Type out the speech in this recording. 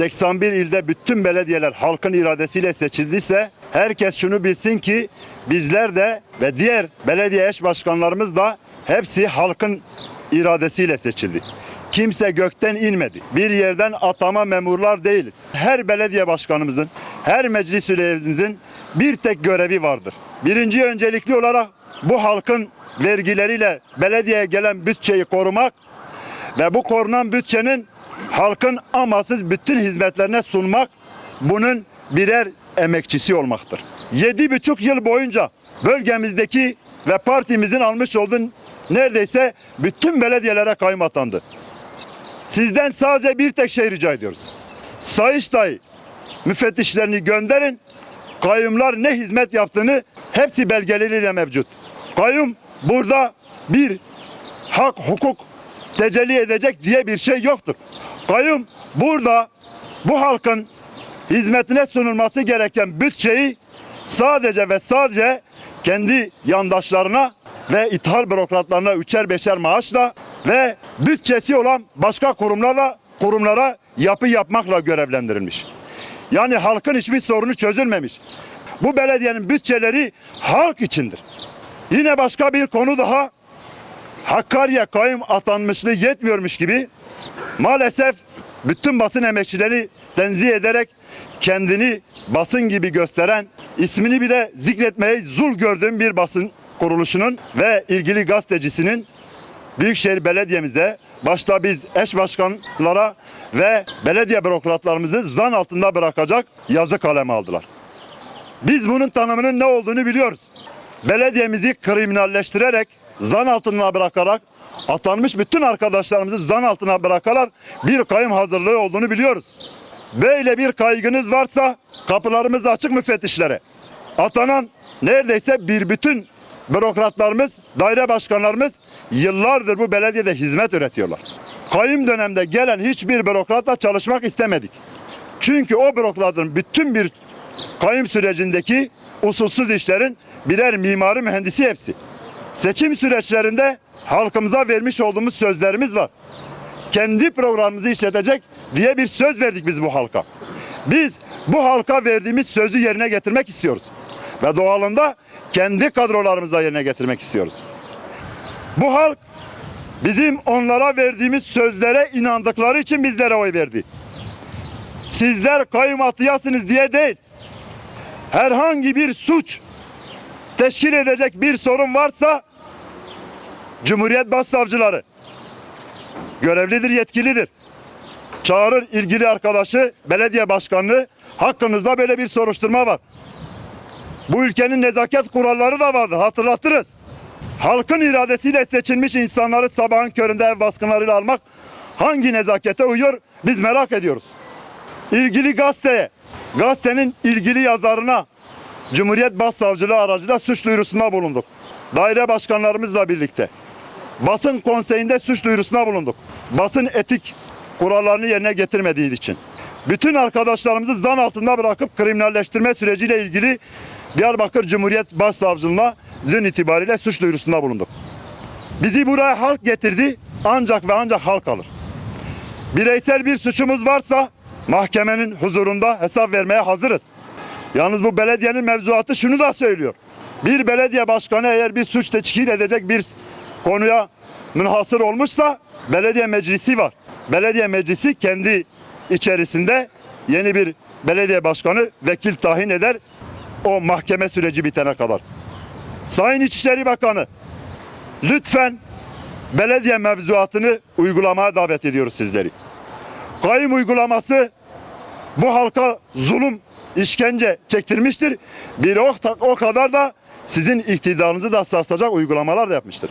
81 ilde bütün belediyeler halkın iradesiyle seçildiyse herkes şunu bilsin ki bizler de ve diğer belediye eş başkanlarımız da hepsi halkın iradesiyle seçildi. Kimse gökten inmedi. Bir yerden atama memurlar değiliz. Her belediye başkanımızın, her meclis üyemizin bir tek görevi vardır. Birinci öncelikli olarak bu halkın vergileriyle belediyeye gelen bütçeyi korumak ve bu korunan bütçenin halkın amasız bütün hizmetlerine sunmak bunun birer emekçisi olmaktır. Yedi buçuk yıl boyunca bölgemizdeki ve partimizin almış olduğu neredeyse bütün belediyelere kayyum atandı. Sizden sadece bir tek şey rica ediyoruz. Sayıştay müfettişlerini gönderin. Kayyumlar ne hizmet yaptığını hepsi belgeleriyle mevcut. Kayyum burada bir hak, hukuk tecelli edecek diye bir şey yoktur. Kayyum burada bu halkın hizmetine sunulması gereken bütçeyi sadece ve sadece kendi yandaşlarına ve ithal bürokratlarına üçer beşer maaşla ve bütçesi olan başka kurumlarla kurumlara yapı yapmakla görevlendirilmiş. Yani halkın hiçbir sorunu çözülmemiş. Bu belediyenin bütçeleri halk içindir. Yine başka bir konu daha Hakkari'ye kayyum atanmışlığı yetmiyormuş gibi maalesef bütün basın emekçileri tenzih ederek kendini basın gibi gösteren ismini bile zikretmeyi zul gördüğüm bir basın kuruluşunun ve ilgili gazetecisinin Büyükşehir Belediye'mizde başta biz eş başkanlara ve belediye bürokratlarımızı zan altında bırakacak yazı kaleme aldılar. Biz bunun tanımının ne olduğunu biliyoruz. Belediyemizi kriminalleştirerek, zan altına bırakarak, atanmış bütün arkadaşlarımızı zan altına bırakarak bir kayım hazırlığı olduğunu biliyoruz. Böyle bir kaygınız varsa kapılarımız açık müfettişlere. Atanan neredeyse bir bütün bürokratlarımız, daire başkanlarımız yıllardır bu belediyede hizmet üretiyorlar. Kayım dönemde gelen hiçbir bürokratla çalışmak istemedik. Çünkü o bürokratın bütün bir kayım sürecindeki usulsüz işlerin birer mimari mühendisi hepsi. Seçim süreçlerinde halkımıza vermiş olduğumuz sözlerimiz var. Kendi programımızı işletecek diye bir söz verdik biz bu halka. Biz bu halka verdiğimiz sözü yerine getirmek istiyoruz. Ve doğalında kendi kadrolarımızla yerine getirmek istiyoruz. Bu halk bizim onlara verdiğimiz sözlere inandıkları için bizlere oy verdi. Sizler kayyum atayasınız diye değil. Herhangi bir suç teşkil edecek bir sorun varsa Cumhuriyet Başsavcıları görevlidir, yetkilidir. Çağırır ilgili arkadaşı, belediye başkanlığı hakkınızda böyle bir soruşturma var. Bu ülkenin nezaket kuralları da vardır, hatırlatırız. Halkın iradesiyle seçilmiş insanları sabahın köründe ev baskınlarıyla almak hangi nezakete uyuyor biz merak ediyoruz. İlgili gazeteye, gazetenin ilgili yazarına Cumhuriyet Başsavcılığı aracıyla suç duyurusunda bulunduk. Daire başkanlarımızla birlikte. Basın konseyinde suç duyurusunda bulunduk. Basın etik kurallarını yerine getirmediği için. Bütün arkadaşlarımızı zan altında bırakıp kriminalleştirme süreciyle ilgili Diyarbakır Cumhuriyet Başsavcılığına dün itibariyle suç duyurusunda bulunduk. Bizi buraya halk getirdi ancak ve ancak halk alır. Bireysel bir suçumuz varsa mahkemenin huzurunda hesap vermeye hazırız. Yalnız bu belediyenin mevzuatı şunu da söylüyor. Bir belediye başkanı eğer bir suç teşkil edecek bir konuya münhasır olmuşsa belediye meclisi var. Belediye meclisi kendi içerisinde yeni bir belediye başkanı vekil tayin eder o mahkeme süreci bitene kadar. Sayın İçişleri Bakanı lütfen belediye mevzuatını uygulamaya davet ediyoruz sizleri. Kayyum uygulaması bu halka zulüm, işkence çektirmiştir. Bir o, o kadar da sizin iktidarınızı da sarsacak uygulamalar da yapmıştır.